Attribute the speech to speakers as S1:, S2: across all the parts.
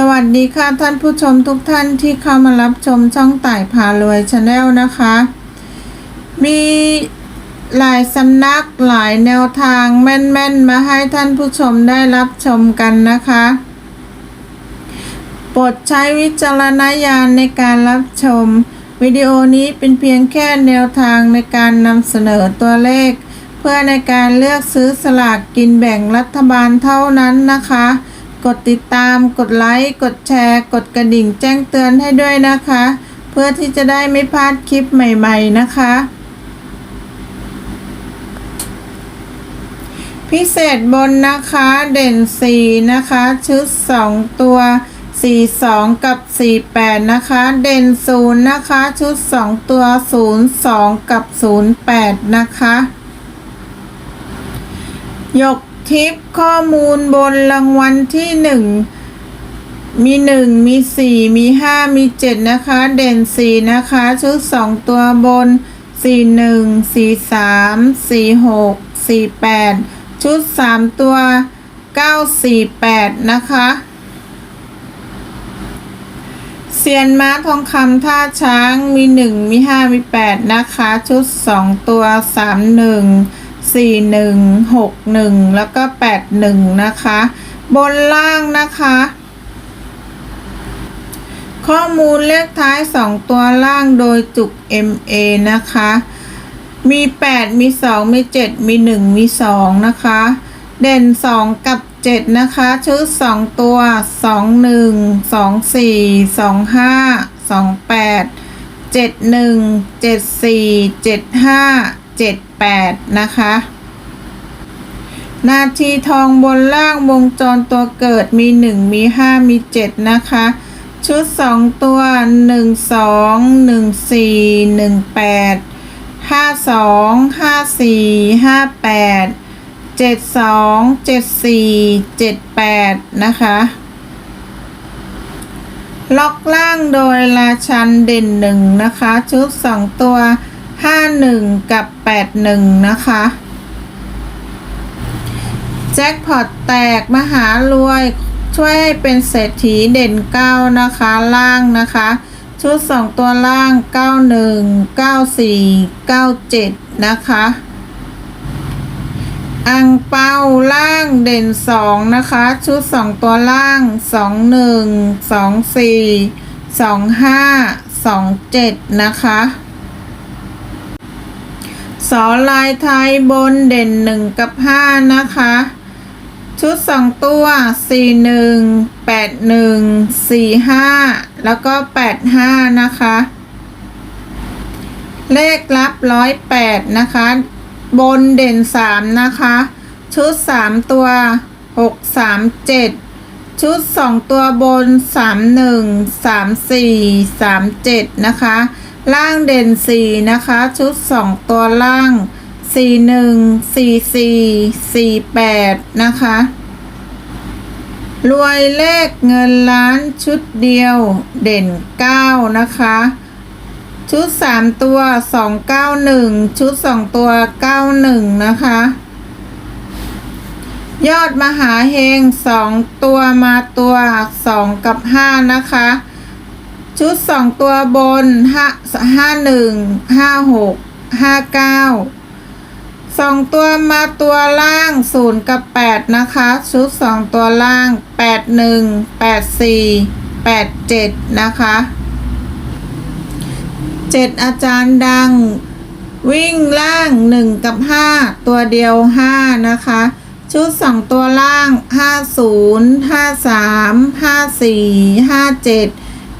S1: สวัสดีค่ะท่านผู้ชมทุกท่านที่เข้ามารับชมช่องต่ายพารวยชาแนลนะคะ มีหลายสำนักหลายแนวทางแม่นๆ มาให้ท่านผู้ชมได้รับชมกันนะคะโปรดใช้วิจารณญาณในการรับชม วิดีโอนี้เป็นเพียงแค่แนวทางในการนำเสนอตัวเลข เพื่อในการเลือกซื้อสลากกินแบ่งรัฐบาลเท่านั้นนะคะ กดติดตาม กดไลค์ กดแชร์ กดกระดิ่งแจ้งเตือนให้ด้วยนะคะ เพื่อที่จะได้ไม่พลาดคลิปใหม่ๆนะคะ พิเศษบนนะคะเด่น 4 นะคะ ชุด 2 ตัว 42 กับ 48 นะคะ เด่น 0 นะคะ ชุด 2 ตัว 02 กับ 08 นะคะ ยก ทิปข้อมูลบนรางวัลที่หนึ่งมีหนึ่งมีสี่มีห้ามีเจ็ดนะคะ เด่นสี่นะคะ ชุดสองตัวบนสี่หนึ่งสี่สามสี่หกสี่แปดชุดสามตัวเก้าสี่แปดนะคะเซียนม้าทองคำท่าช้างมีหนึ่งมีห้ามีแปดนะคะ ชุดสองตัวสามหนึ่ง สี่หนึ่งหกหนึ่งแล้วก็แปดหนึ่งนะคะ บนล่างนะคะ ข้อมูลเลขท้ายสองตัวล่างโดยจุก MA นะคะ มี 8 มี 2 มี 7 มี 1 มี 2 นะคะ เด่น 2 กับ 7 นะคะ ชุด 2 ตัว 2 1 2 4 2 5 2 8 7 1 7 4 7 5 7 8 นะคะ นาทีทองบนล่างวงจรตัวเกิดมี 1 มี 5 มี 7 นะคะ ชุด 2 ตัว 1 2 1 4 1 8ห้าสองห้าสี่ห้าแปดเจ็ดสองเจ็ดสี่เจ็ดแปดนะคะ ล็อกล่างโดยราชันเด่นหนึ่งนะคะ ชุดสองตัว ห้าหนึ่งกับแปดหนึ่งนะคะแจ็คพอตแตกมหารวย ช่วยให้เป็นเศรษฐีเด่นเก้านะคะล่างนะคะ ชุดสองตัวล่าง 91 94 97 นะคะ อังเป้าล่างเด่น2นะคะ ชุด2ตัวล่าง 21 24 25 27 นะคะ สอลายไทยบนเด่น1กับ5นะคะ ชุดสองตัวสี่หนึ่งแปดหนึ่งสี่ห้าแล้วก็แปดห้านะคะ เลขลับร้อยแปดนะคะ บนเด่นสามนะคะ ชุดสามตัวหกสามเจ็ดชุดสองตัวบนสามหนึ่งสามสี่สามเจ็ดนะคะ ล่างเด่นสี่นะคะ ชุดสองตัวล่างสี่หนึ่งสี่สี่สี่แปดนะคะ รวยเลขเงินล้านชุดเดียวเด่นเก้านะคะ ชุดสามตัวสองเก้าหนึ่งชุดสองตัวเก้าหนึ่งนะคะ ยอดมหาเฮงสองตัวมาตัวสองกับห้านะคะ ชุดสองตัวบนห้าห้าหนึ่งห้าหกห้าเก้าสองตัวมาตัวล่างศูนย์กับแปดนะคะ ชุดสองตัวล่างแปดหนึ่งแปดสี่แปดเจ็ดนะคะเจ็ดอาจารย์ดังวิ่งล่างหนึ่งกับห้าตัวเดียวห้านะคะ ชุดสองตัวล่างห้าศูนย์ห้าสามห้าสี่ห้าเจ็ด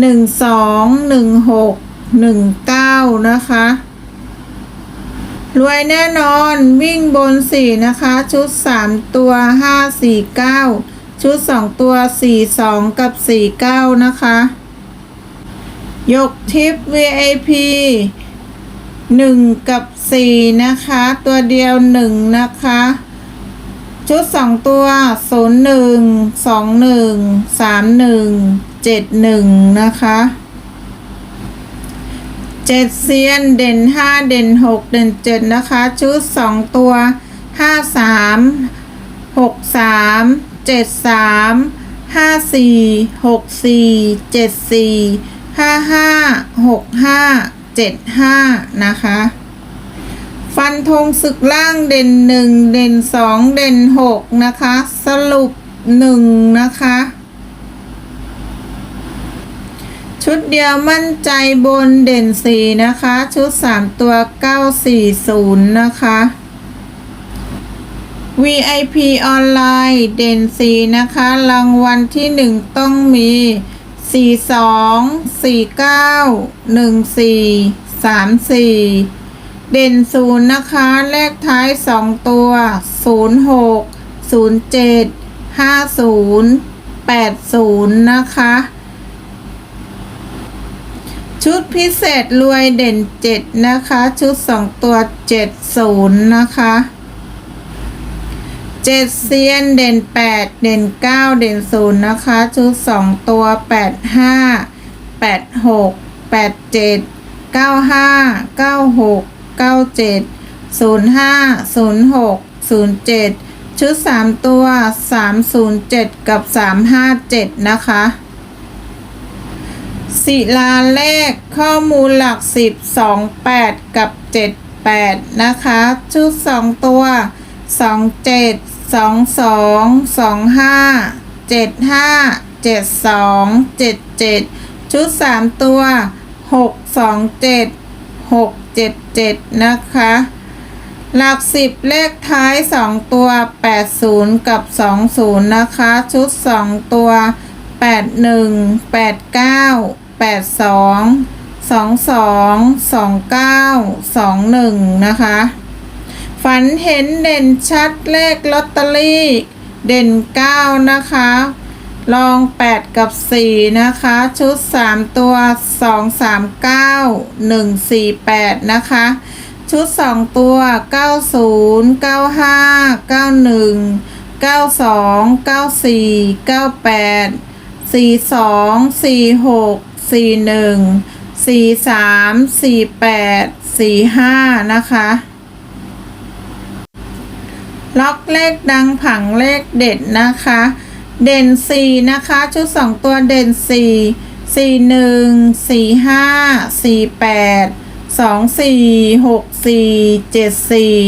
S1: หนึ่งสองหนึ่งหกหนึ่งเก้านะคะ รวยแน่นอนวิ่งบนสี่นะคะ ชุดสามตัวห้าสี่เก้าชุดสองตัวสี่สองกับสี่เก้านะคะยกทิป VIP งกับสี่นะคะ ตัวเดียวหนึ่งนะคะ ชุดสองตัวศูนย์หนึ่งสองหนึ่งสามหนึ่ง เจ็ดหนึ่งนะคะเจ็ดเซียนเด่นห้าเด่นหกเด่นเจ็ดนะคะชุดสองตัวห้าสามหกสามเจ็ดสามห้าสี่หกสี่เจ็ดสี่ห้าห้าหกห้าเจ็ดห้านะคะ ฟันธงศึกล่างเด่นหนึ่งเด่นสองเด่นหกนะคะ สรุปหนึ่งนะคะ ชุดเดียวมั่นใจบนเด่นสีนะคะ ชุดสามตัวเก้าสี่ศูนย์นะคะ VIP ออนไลน์เด่นสีนะคะ รางวัลที่หนึ่งต้องมีสี่สองสี่เก้าหนึ่งสี่สามสี่เด่นศูนย์นะคะ เลขท้ายสองตัวศูนย์หกศูนย์เจ็ดห้าศูนย์แปดศูนย์นะคะ ชุดพิเศษรวยเด่นเจ็ดนะคะ ชุดสองตัวเจ็ดศูนย์นะคะเจ็ดเซียนเด่นแปดเด่นเก้าเด่นศูนย์นะคะ ชุดสองตัวแปดห้าแปดหกแปดเจ็ดเก้าห้าเก้าหกเก้าเจ็ดศูนย์ห้าศูนย์หกศูนย์เจ็ดชุดสามตัวสามศูนย์เจ็ดกับสามห้าเจ็ดนะคะ ศิลาเลขข้อมูลหลักสิบสองแปดกับเจ็ดแปดนะคะ ชุดสองตัวสองเจ็ดสองสองสองห้าเจ็ดห้าเจ็ดสองเจ็ดเจ็ดชุดสามตัวหกสองเจ็ดหกเจ็ดเจ็ดนะคะ หลักสิบเลขท้ายสองตัวแปดศูนย์กับสองศูนย์นะคะ ชุดสองตัว แปดหนึ่งแปดเก้าแปดสองสองสองสองเก้าสองหนึ่งนะคะ ฝันเห็นเด่นชัดเลขลอตเตอรี่ เด่นเก้านะคะลองแปดกับสี่นะคะ ชุดสามตัวสองสามเก้าหนึ่งสี่แปดนะคะ ชุดสองตัวเก้าศูนย์เก้าห้าเก้าหนึ่งเก้าสองเก้าสี่เก้าแปด สี่สองสี่หกสี่หนึ่งสี่สามสี่แปดสี่ห้านะคะ ล็อกเลขดังผังเลขเด็ดนะคะ เด่นสี่นะคะ ชุดสองตัวเด่นสี่สี่หนึ่งสี่ห้าสี่แปดสองสี่หกสี่เจ็ดสี่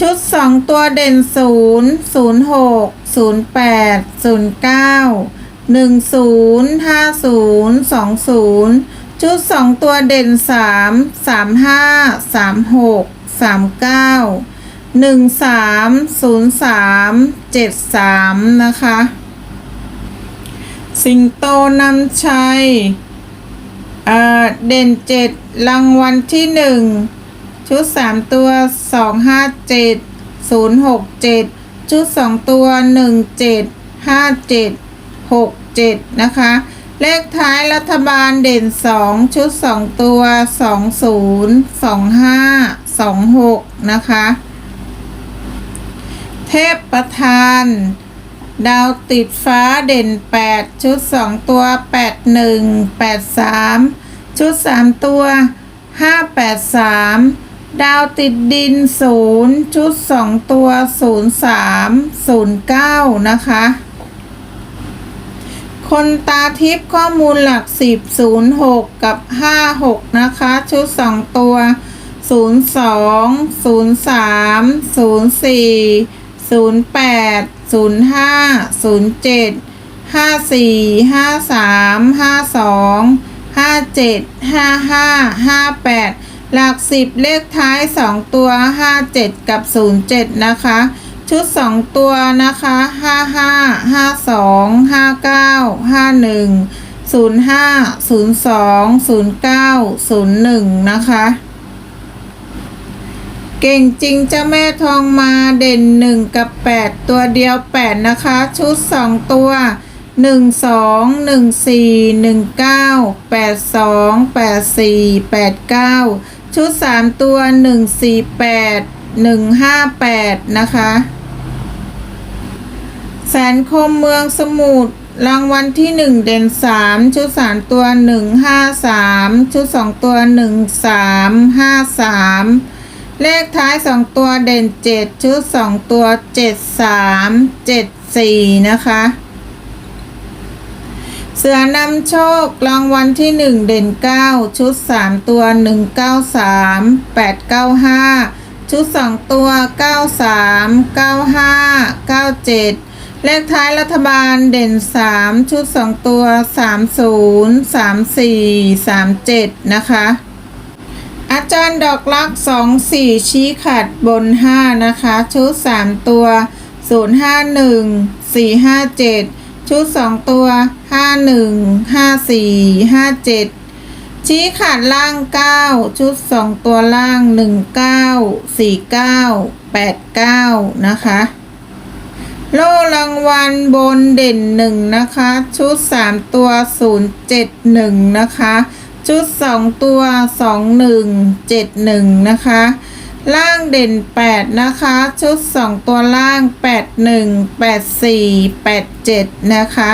S1: ชุดสองตัวเด่นศูนย์ศูนย์หกศูนย์แปดศูนย์เก้า หนึ่งศูนย์ห้าศูนย์สองศูนย์ชุดสองตัวเด่นสามสามห้าสามหกสามเก้าหนึ่งสามศูนย์สามเจ็ดสามนะคะ สิงโตนำชัยเด่นเจ็ดรางวัลที่หนึ่งชุดสามตัวสองห้าเจ็ดศูนย์หกเจ็ดชุดสองตัวหนึ่งเจ็ดห้าเจ็ด หกเจ็ดนะคะ เลขท้ายรัฐบาลเด่นสองชุดสองตัวสองศูนย์สองห้าสองหกนะคะ เทพประธาน ดาวติดฟ้าเด่น 8 ชุด 2 ตัว 8 1 8 3 ชุด 3 ตัว 5 8 3ดาวติดดิน 0 ชุด 2 ตัว 0 3 0 9 นะคะ คนตาทิพย์ข้อมูลหลัก 10 0 6 กับ 5 6 นะคะ ชุด 2 ตัว 0 2 0 3 0 4ศูนย์แปดศูนย์ห้าศูนย์เจ็ดห้าสี่ห้าสามห้าสองห้าเจ็ดห้าห้าห้าแปดหลักสิบเลขท้ายสองตัวห้าเจ็ดกับศูนย์เจ็ดนะคะ ชุดสองตัวนะคะห้าห้าห้าสองห้าเก้าห้าหนึ่งศูนย์ห้าศูนย์สองศูนย์เก้าศูนย์หนึ่งนะคะ เก่งจริงเจ้าแม่ทองมาเด่นหนึ่งกับแปดตัวเดียวแปดนะคะ ชุดสองตัวหนึ่งสองหนึ่งสี่หนึ่งเก้าแปดสองแปดสี่แปดเก้าชุดสามตัวหนึ่งสี่แปดหนึ่งห้าแปดนะคะ สนคมเมืองสมุทรรางวัลที่หนึ่งเด่นสามชุดสามตัวหนึ่งห้าสามชุดสองตัวหนึ่งสามห้าสามเลขท้ายสองตัวเด่นเจ็ดชุดสองตัวเจ็ดสามเจ็ดสี่นะคะ เสือนำโชครางวัลที่หนึ่งเด่นเก้าชุดสามตัวหนึ่งเก้าสามแปดเก้าห้าชุดสองตัวเก้าสามเก้าห้าเก้าเจ็ด เลขท้ายรัฐบาลเด่นสามชุดสองตัวสามศูนย์สามสี่สามเจ็ดนะคะ อาจารย์ดอกลักสองสี่ชี้ขัดบนห้านะคะ ชุดสามตัวศูนย์ห้าหนึ่งสี่ห้าเจ็ดชุดสองตัวห้าหนึ่งห้าสี่ห้าเจ็ดชี้ขาดล่างเก้าชุดสองตัวล่างหนึ่งเก้าสี่เก้าแปดเก้านะคะ โล่รางวัลบนเด่นหนึ่งนะคะ ชุดสามตัวศูนย์เจ็ดหนึ่งนะคะ ชุดสองตัวสองหนึ่งเจ็ดหนึ่งนะคะ ล่างเด่นแปดนะคะ ชุดสองตัวล่างแปดหนึ่งแปดสี่แปดเจ็ดนะคะ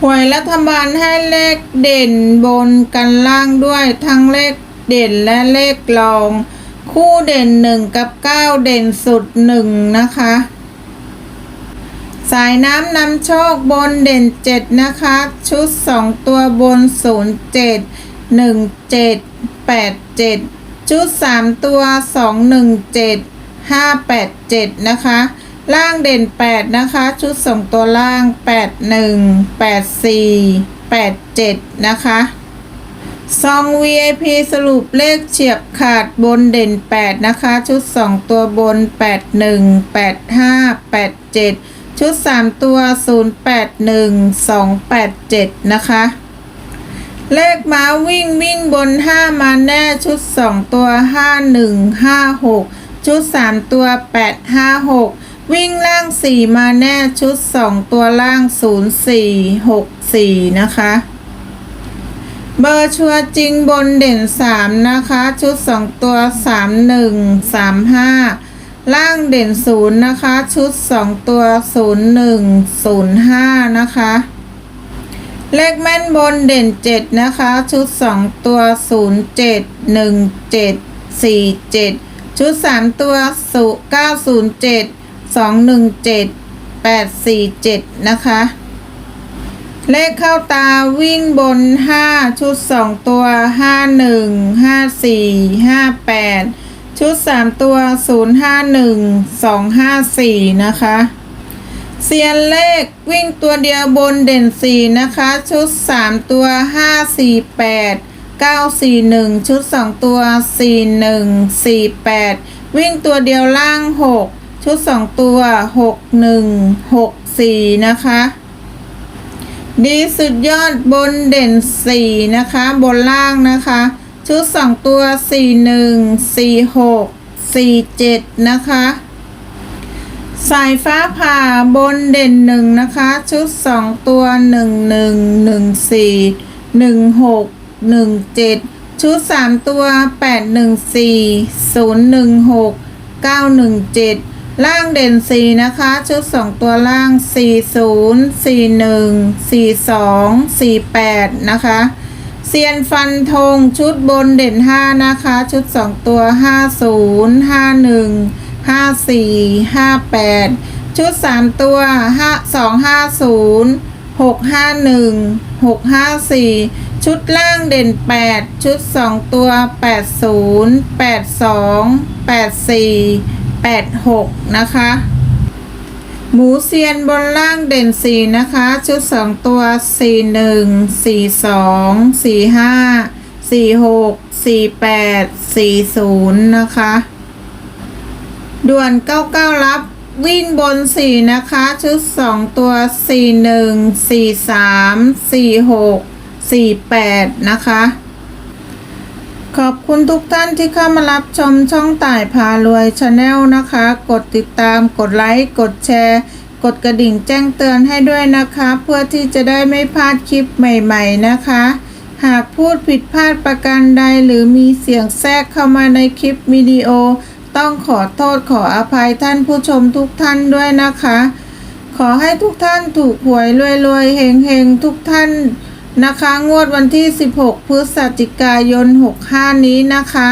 S1: หวยรัฐบาลให้เลขเด่นบนกันล่างด้วยทั้งเลขเด่นและเลขรอง คู่เด่นหนึ่งกับเก้าเด่นสุดหนึ่งนะคะ สายน้ำนำโชคบนเด่นเจ็ดนะคะ ชุดสองตัวบนศูนย์เจ็ดหนึ่งเจ็ดแปดเจ็ดชุดสามตัวสองหนึ่งเจ็ดห้าแปดเจ็ดนะคะล่างเด่นแปดนะคะ ชุดสองตัวล่างแปดหนึ่งแปดสี่แปดเจ็ดนะคะ ซอง VIP สรุปเลขเฉียบขาดบนเด่น 8 นะคะ ชุด 2 ตัวบน 81 85 87 ชุด 3 ตัว 081 287 นะคะ เลขม้าวิ่งวิ่งบน 5 มาแน่ชุด 2 ตัว 51 56 ชุด 3 ตัว 856 วิ่งล่าง 4 มาแน่ชุด 2 ตัวล่าง 0464 นะคะ เบอร์ชัวจริงบนเด่นสามนะคะ ชุดสองตัวสามหนึ่งสามห้าล่างเด่นศูนย์นะคะ ชุดสองตัวศูนย์หนึ่งศูนย์ห้านะคะ เลขแม่นบนเด่นเจ็ดนะคะ ชุดสองตัวศูนย์เจ็ดหนึ่งเจ็ดสี่เจ็ดชุดสามตัวสุเก้าศูนย์เจ็ดสองหนึ่งเจ็ดแปดสี่เจ็ดนะคะ เลขเข้าตาวิ่งบน 5 ชุด 2 ตัว 51 54 58 ชุด 3 ตัว 051 254 นะคะเซียนเลขวิ่งตัวเดียวบนเด่น 4 นะคะ ชุด 3 ตัว 548 941 ชุด 2 ตัว 41 48 วิ่งตัวเดียวล่าง 6 ชุด 2 ตัว 61 64 นะคะ ดีสุดยอดบนเด่น 4 นะคะ บนล่างนะคะ ชุด 2 ตัว 41 46 47 นะคะ สายฟ้าผ่าบนเด่น 1 นะคะ ชุด 2 ตัว 11 14 16 17 ชุด 3 ตัว 814 016 917 ล่างเด่นสีนะคะ ชุด 2 ตัวล่าง 40 41 42 48 นะคะเซียนฟันธงชุดบนเด่น 5 นะคะ ชุด 2 ตัว 50 51 54 58 ชุด 3 ตัว 250 651 654 ชุดล่างเด่น 8 ชุด 2 ตัว 80 82 84 86 นะคะ หมูเซียนบนล่างเด่น 4 นะคะ ชุด 2 ตัว 41 42 45 46 48 40 นะคะ ด่วน 99 รับวิ่งบน 4 นะคะ ชุด 2 ตัว 41 43 46 48 นะคะ ขอบคุณทุกท่านที่เข้ามารับชมช่องต่ายพารวยชาแนลนะคะ กดติดตามกดไลค์กดแชร์ กดกระดิ่งแจ้งเตือนให้ด้วยนะคะ เพื่อที่จะได้ไม่พลาดคลิปใหม่ๆนะคะ หากพูดผิดพลาดประการใดหรือมีเสียงแทรกเข้ามาในคลิปวิดีโอ ต้องขอโทษขออภัยท่านผู้ชมทุกท่านด้วยนะคะ ขอให้ทุกท่านถูกหวยรวยๆเฮงๆทุกท่าน นะคะ งวดวันที่ 16 พฤศจิกายน 65 นี้นะคะ